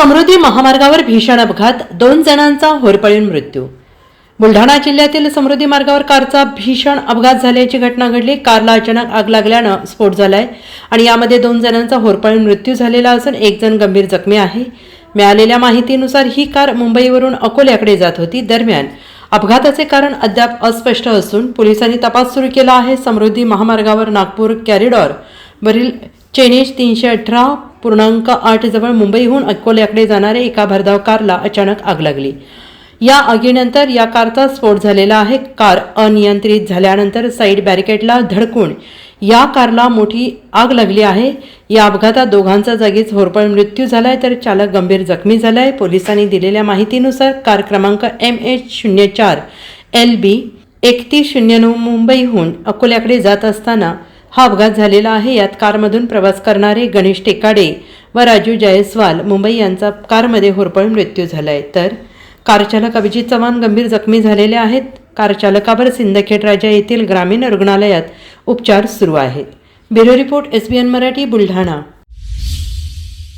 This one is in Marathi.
समृद्धी महामार्गावर भीषण अपघात दोन जणांचा होरपळून मृत्यू. बुलढाणा जिल्ह्यातील समृद्धी मार्गावर कारचा भीषण अपघात झाल्याची घटना घडली. कारला अचानक आग लागल्यानं स्फोट झालाय आणि यामध्ये दोन जणांचा होरपळून मृत्यू झालेला असून एक जण गंभीर जखमी आहे. मिळालेल्या माहितीनुसार ही कार मुंबईवरून अकोल्याकडे जात होती. दरम्यान अपघाताचे कारण अद्याप अस्पष्ट असून पोलिसांनी तपास सुरू केला आहे. समृद्धी महामार्गावर नागपूर कॅरिडॉर वरील चेनेज तीनशे अठरा पूर्णांक आठ जवळ मुंबईहून अकोल्याकडे जाणाऱ्या एका भरधाव कारला अचानक आग लागली. या आगीनंतर या कारचा स्फोट झालेला आहे. कार अनियंत्रित झाल्यानंतर साईड बॅरिकेडला धडकून या कारला मोठी आग लागली आहे. या अपघातात दोघांचा जागीच होरपळ मृत्यू झालाय तर चालक गंभीर जखमी झालाय. पोलिसांनी दिलेल्या माहितीनुसार कार क्रमांक एम एच शून्य चार एल बी एकतीस शून्य नऊ मुंबईहून अकोल्याकडे जात असताना हा अपघात झालेला आहे. यात कारमधून प्रवास करणारे गणेश टेकाडे व राजू जयस्वाल मुंबई यांचा कारमध्ये होरपळून मृत्यू झाला आहे तर कारचालक अभिजित चव्हाण गंभीर जखमी झालेले आहेत. कारचालकावर सिंदखेड राजा येथील ग्रामीण रुग्णालयात उपचार सुरू आहेत. Bureau report S B N Marathi Buldhana.